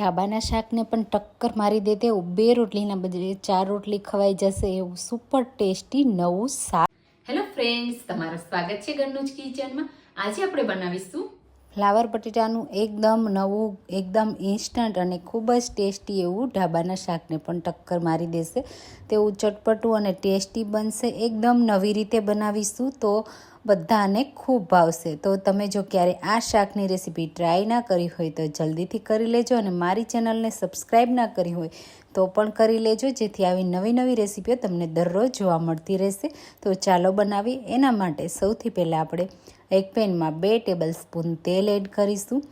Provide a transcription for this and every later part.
ઢાબાના શાકને પણ ટક્કર મારી દે તેવું બે રોટલીના બદલે ચાર રોટલી ખવાઈ જશે એવું સુપર ટેસ્ટી નવું શાક. હેલો ફ્રેન્ડ્સ તમારું સ્વાગત છે ઘરનું જ કિચનમાં. આજે આપણે બનાવીશું ફ્લાવર બટેટાનું એકદમ નવું એકદમ ઇન્સ્ટન્ટ અને ખૂબ જ ટેસ્ટી એવું ઢાબાના શાકને પણ ટક્કર મારી દેશે. તેવું ચટપટું અને ટેસ્ટી બનશે. એકદમ નવી રીતે બનાવીશું તો બધાને ખૂબ ભાવશે. તો તમે જો ક્યારે આ શાકની રેસીપી ટ્રાય ના કરી હોય તો જલ્દીથી કરી લેજો અને મારી ચેનલને સબસ્ક્રાઈબ ના કરી હોય તો પણ કરી લેજો, જેથી આવી નવી નવી રેસીપીઓ તમને દરરોજ જોવા મળતી રહેશે. તો ચાલો બનાવી એના માટે સૌથી પહેલાં આપણે એક પેનમાં બે ટેબલ સ્પૂન તેલ એડ કરીશું.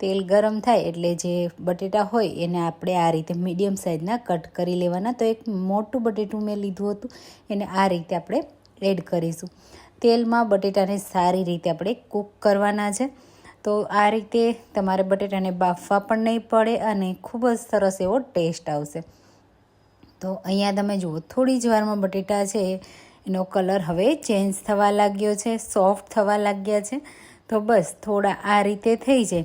તેલ ગરમ થાય એટલે જે બટેટા હોય એને આપણે આ રીતે મીડિયમ સાઇઝના કટ કરી લેવાના. તો એક મોટું બટેટું મેં લીધું હતું. એને આ રીતે આપણે એડ કરીશું. તેલમાં બટેટાને સારી રીતે આપણે કૂક કરવાના છે. તો આ રીતે તમારે બટેટાને બાફવા પણ નહીં પડે અને ખૂબ જ સરસ એવો ટેસ્ટ આવશે. તો અહીંયા તમે જુઓ, થોડી જ વારમાં બટેટા છે, એનો કલર હવે ચેન્જ થવા લાગ્યો છે, સોફ્ટ થવા લાગ્યા છે. તો બસ, થોડા આ રીતે થઈ જાય.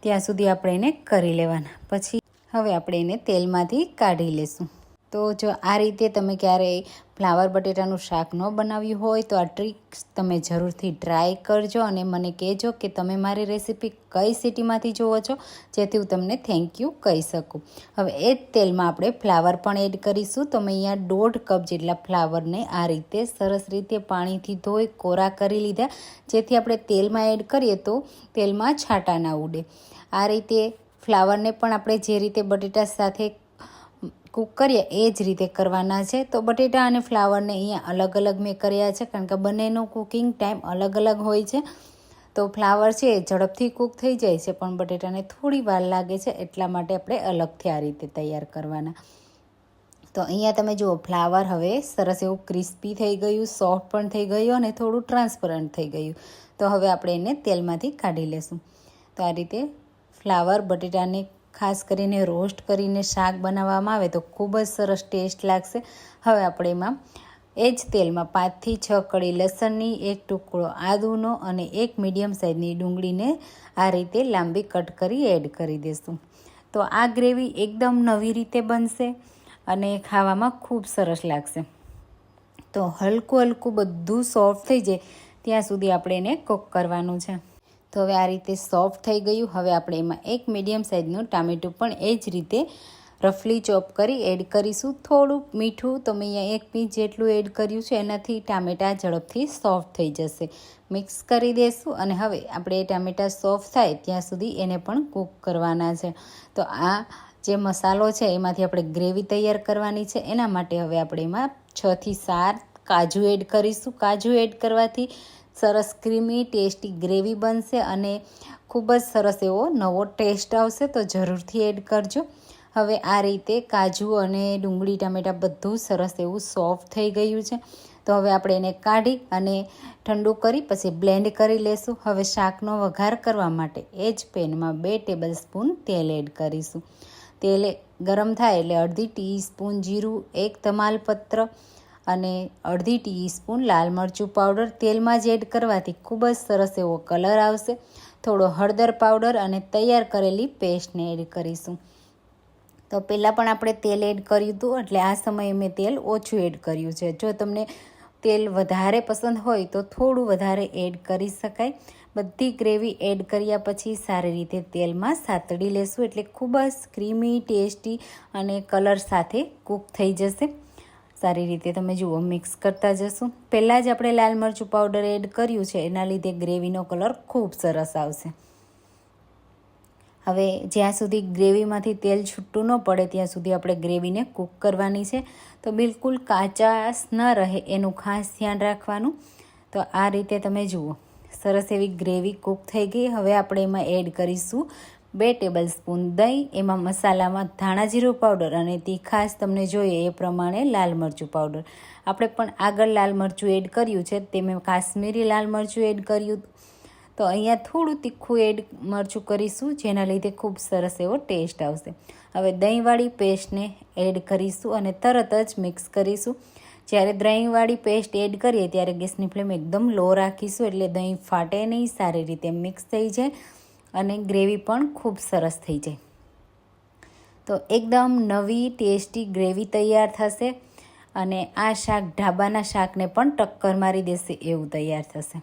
ત્યાં સુધી આપણે એને કરી લેવાના. પછી હવે આપણે એને તેલમાંથી કાઢી લેશું. તો જો આ રીતે તમે ક્યારેય ફ્લાવર બટેટાનું શાક ન બનાવ્યું હોય તો આ ટ્રીક્સ તમે જરૂરથી ટ્રાય કરજો અને મને કહેજો કે તમે મારી રેસીપી કઈ સિટીમાંથી જુઓ છો જેથી હું તમને થેન્ક યુ કહી શકું. હવે એ જ તેલમાં આપણે ફ્લાવર પણ એડ કરીશું. તો મેં અહીંયા દોઢ કપ જેટલા ફ્લાવરને આ રીતે સરસ રીતે પાણીથી ધોઈ કોરા કરી લીધા. જેથી આપણે તેલમાં એડ કરીએ તો તેલમાં છાંટા ના ઉડે. આ રીતે ફ્લાવરને પણ આપણે જે રીતે બટેટા સાથે કૂક કરીએ, એ જ રીતે કરવાના છે. તો બટેટા અને ફ્લાવરને અહીંયા અલગ અલગ મેં કર્યા છે, કારણ કે બંનેનો કુકિંગ ટાઈમ અલગ અલગ હોય છે. તો ફ્લાવર છે એ ઝડપથી કૂક થઈ જાય છે, પણ બટેટાને થોડી વાર લાગે છે, એટલા માટે આપણે અલગથી આ રીતે તૈયાર કરવાના. તો અહીંયા તમે જુઓ, ફ્લાવર હવે સરસ એવું ક્રિસ્પી થઈ ગયું, સોફ્ટ પણ થઈ ગયું અને થોડું ટ્રાન્સપરન્ટ થઈ ગયું. તો હવે આપણે એને તેલમાંથી કાઢી લેશું. તો આ રીતે ફ્લાવર, બટેટાને ખાસ કરીને રોસ્ટ કરીને શાક બનાવવામાં આવે તો ખૂબ જ સરસ ટેસ્ટ લાગશે. હવે આપણે એમાં એ જ તેલમાં પાંચથી છ કળી લસણની એક ટુકડો આદુનો અને એક મીડિયમ સાઇઝની ડુંગળીને આ રીતે લાંબી કટ કરી એડ કરી દઈશું તો આ ગ્રેવી એકદમ નવી રીતે બનશે અને ખાવામાં ખૂબ સરસ લાગશે. તો હલકું હલકું બધું સોફ્ટ થઈ જાય ત્યાં સુધી આપણે એને કૂક કરવાનું છે. તો હવે આ રીતે સોફ્ટ થઈ ગયું. હવે આપણે એમાં એક મીડિયમ સાઇઝનું ટામેટું પણ એ જ રીતે રફલી ચોપ કરી એડ કરીશું. થોડું મીઠું તો મેં અહીંયા એક પીસ જેટલું એડ કર્યું છે. એનાથી ટામેટાં ઝડપથી સોફ્ટ થઈ જશે. મિક્સ કરી દઈશું અને હવે આપણે એ ટામેટાં સોફ્ટ થાય ત્યાં સુધી એને પણ કૂક કરવાના છે. તો આ જે મસાલો છે એમાંથી આપણે ગ્રેવી તૈયાર કરવાની છે. એના માટે હવે આપણે એમાં છથી સાત કાજુ એડ કરીશું. કાજુ એડ કરવાથી સરસ ક્રીમી, ટેસ્ટી ગ્રેવી બનશે અને ખૂબ જ સરસ એવો નવો ટેસ્ટ આવશે, તો જરૂરથી એડ કરજો. હવે આ રીતે કાજુ અને ડુંગળી, ટામેટાં બધું સરસ એવું સોફ્ટ થઈ ગયું છે. તો હવે આપણે એને કાઢી અને ઠંડુ કરી, પછી બ્લેન્ડ કરી લેશું. હવે શાકનો વઘાર કરવા માટે એ જ પેનમાં બે ટેબલ સ્પૂન તેલ એડ કરીશું. તેલ ગરમ થાય એટલે અડધી ટીસ્પૂન જીરું, એક તમાલપત્ર અને અડધી ટીસ્પૂન લાલ મરચું પાવડર તેલમાં જ એડ કરવાથી ખૂબ જ સરસ એવો કલર આવશે. થોડો હળદર પાવડર અને તૈયાર કરેલી પેસ્ટને એડ કરીશું. તો પહેલાં પણ આપણે તેલ એડ કર્યું હતું, એટલે આ સમયે મેં તેલ ઓછું એડ કર્યું છે. જો તમને તેલ વધારે પસંદ હોય તો થોડું વધારે એડ કરી શકાય. બધી ગ્રેવી એડ કર્યા પછી સારી રીતે તેલમાં સાતડી લેશું, એટલે ખૂબ જ ક્રીમી ટેસ્ટી અને કલર સાથે કૂક થઈ જશે. સારી રીતે તમે જુઓ મિક્સ કરતા જશું. પહેલાં જ આપણે લાલ મરચું પાવડર એડ કર્યું છે, એના લીધે ગ્રેવીનો કલર ખૂબ સરસ આવશે. હવે જ્યાં સુધી ગ્રેવીમાંથી તેલ છૂટું ન પડે, ત્યાં સુધી આપણે ગ્રેવીને કૂક કરવાની છે. તો બિલકુલ કાચાશ ન રહે, એનું ખાસ ધ્યાન રાખવાનું. તો આ રીતે તમે જુઓ, સરસ એવી ગ્રેવી કૂક થઈ ગઈ. હવે આપણે એમાં એડ કરીશું બે ટેબલ સ્પૂન દહીં, એમાં મસાલામાં ધાણા જીરું પાવડર અને તીખાશ તમને જોઈએ એ પ્રમાણે લાલ મરચું પાવડર આપણે પણ આગળ લાલ મરચું એડ કર્યું છે, તે મેં કાશ્મીરી લાલ મરચું એડ કર્યું. તો અહીંયા થોડું તીખું એડ મરચું કરીશું, જેના લીધે ખૂબ સરસ એવો ટેસ્ટ આવશે. હવે દહીંવાળી પેસ્ટને એડ કરીશું અને તરત જ મિક્સ કરીશું. જ્યારે દહીંવાળી પેસ્ટ એડ કરીએ, ત્યારે ગેસની ફ્લેમ એકદમ લો રાખીશું, એટલે દહીં ફાટે નહીં, સારી રીતે મિક્સ થઈ જાય. અને ગ્રેવી પણ ખૂબ સરસ થઈ જાય. તો એકદમ નવી, ટેસ્ટી ગ્રેવી તૈયાર થશે અને આ શાક ઢાબાના શાકને પણ ટક્કર મારી દેશે એવું તૈયાર થશે.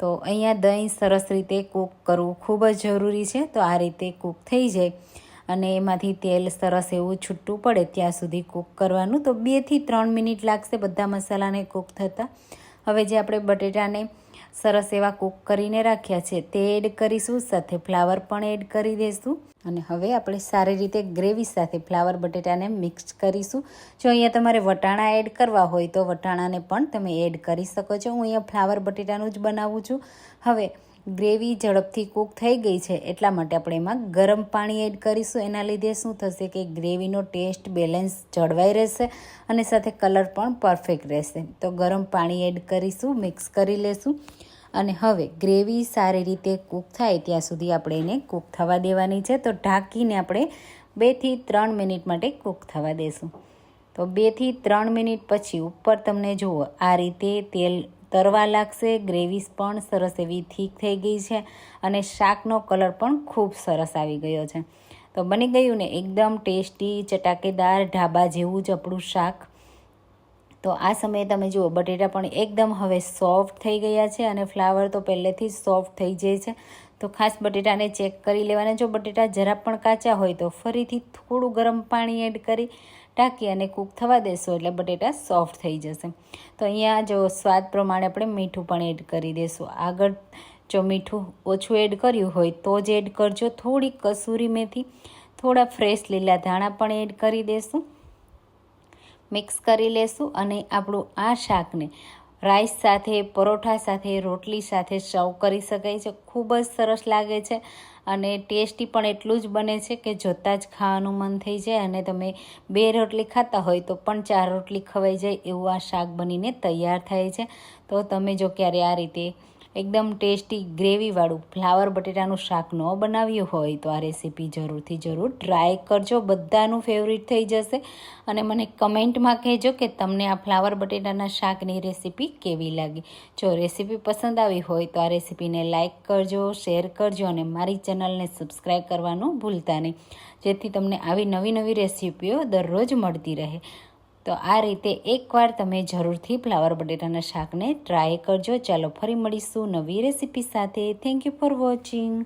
તો અહીંયા દહીં સરસ રીતે કૂક કરવું ખૂબ જ જરૂરી છે. તો આ રીતે કૂક થઈ જાય અને એમાંથી તેલ સરસ એવું છૂટું પડે ત્યાં સુધી કૂક કરવાનું. તો બેથી ત્રણ મિનિટ લાગશે બધા મસાલાને કૂક થતાં. હવે જે આપણે બટેટાને સરસ એવા કૂક કરીને રાખ્યા છે. તે એડ કરીશું, સાથે ફ્લાવર પણ એડ કરી દઈશું અને હવે આપણે સારી રીતે ગ્રેવી સાથે ફ્લાવર બટેટાને મિક્સ કરીશું. જો અહીંયા તમારે વટાણા એડ કરવા હોય તો વટાણાને પણ તમે એડ કરી શકો છો. હું અહીંયા ફ્લાવર બટેટાનું જ બનાવું છું. હવે ગ્રેવી ઝડપથી કૂક થઈ ગઈ છે એટલા માટે આપણે એમાં ગરમ પાણી એડ કરીશું. એના લીધે શું થશે કે ગ્રેવીનો ટેસ્ટ બેલેન્સ જળવાઈ રહેશે અને સાથે કલર પણ પરફેક્ટ રહેશે. તો ગરમ પાણી એડ કરીશું, મિક્સ કરી લેશું અને હવે ગ્રેવી સારી રીતે કૂક થાય ત્યાં સુધી આપણે એને કૂક થવા દેવાની છે. તો ઢાંકીને આપણે બેથી ત્રણ મિનિટ માટે કૂક થવા દેશું. તો બેથી ત્રણ મિનિટ પછી ઉપર તમને જુઓ, આ રીતે તેલ તરવા લાગશે, ગ્રેવીસ પણ સરસ એવી થીક થઈ ગઈ છે અને શાકનો કલર પણ ખૂબ સરસ આવી ગયો છે. તો બની ગયું ને એકદમ ટેસ્ટી ચટાકેદાર ઢાબા જેવું આપણું શાક. તો આ સમયે તમે જુઓ, બટેટા પણ એકદમ હવે સોફ્ટ થઈ ગયા છે અને ફ્લાવર તો પહેલેથી જ સોફ્ટ થઈ જાય છે. તો ખાસ બટેટાને ચેક કરી લેવાના. જો બટેટા જરા પણ કાચા હોય તો ફરીથી થોડું ગરમ પાણી એડ કરી ટાંકી અને કૂક થવા દેશો એટલે બટેટા સોફ્ટ થઈ જશે. તો અહીંયા જો સ્વાદ પ્રમાણે આપણે મીઠું પણ એડ કરી દેશું. આગળ જો મીઠું ઓછું એડ કર્યું હોય તો જ એડ કરજો. થોડી કસૂરી મેથી, થોડા ફ્રેશ લીલા ધાણા પણ એડ કરી દેશું. મિક્સ કરી લેશું અને આપણું આ શાકને રાઈસ સાથે, પરોઠા સાથે, રોટલી સાથે સર્વ કરી શકાય છે. ખૂબ જ સરસ લાગે છે અને ટેસ્ટી પણ એટલું જ બને છે કે જોતાં જ ખાવાનું મન થઈ જાય અને તમે બે રોટલી ખાતા હોય તો પણ ચાર રોટલી ખવાઈ જાય એવું આ શાક બનીને તૈયાર થાય છે. તો તમે જો ક્યારે આ રીતે એકદમ ટેસ્ટી ગ્રેવીવાળું ફ્લાવર બટેટાનું શાક ન બનાવ્યું હોય તો આ રેસીપી જરૂરથી જરૂર ટ્રાય કરજો. બધાનું ફેવરિટ થઈ જશે. અને મને કમેન્ટમાં કહેજો કે તમને આ ફ્લાવર બટેટાના શાકની રેસીપી કેવી લાગી. જો રેસીપી પસંદ આવી હોય તો આ રેસીપીને લાઇક કરજો, શેર કરજો અને મારી ચેનલને સબસ્ક્રાઈબ કરવાનું ભૂલતા નહીં. જેથી તમને આવી નવી નવી રેસીપીઓ દરરોજ મળતી રહે. તો આ રીતે એકવાર તમે જરૂરથી ફ્લાવર બટેટાના શાકને ટ્રાય કરજો. ચાલો ફરી મળીશું નવી રેસીપી સાથે. Thank you for watching